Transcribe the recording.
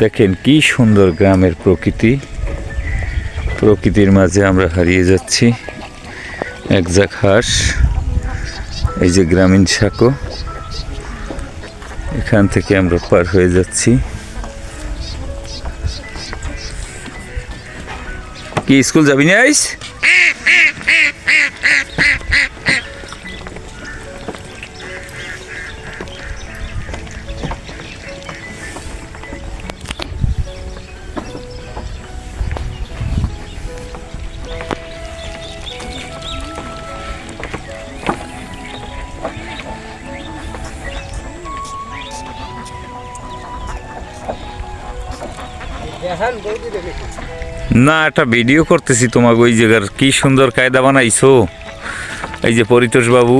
দেখেন কি সুন্দর গ্রামের প্রকৃতি। প্রকৃতির মাঝে আমরা হারিয়ে যাচ্ছি। এক জাক হাঁস, এই যে গ্রামীণ সাঁকো। এখান থেকে আমরা পার হয়ে যাচ্ছি। কি, স্কুল যাবি না আইস? না, একটা ভিডিও করতেছি তোমাকে, ওই জায়গার কি সুন্দর কায়দা বানাইছো? এই যে পরিতোষ বাবু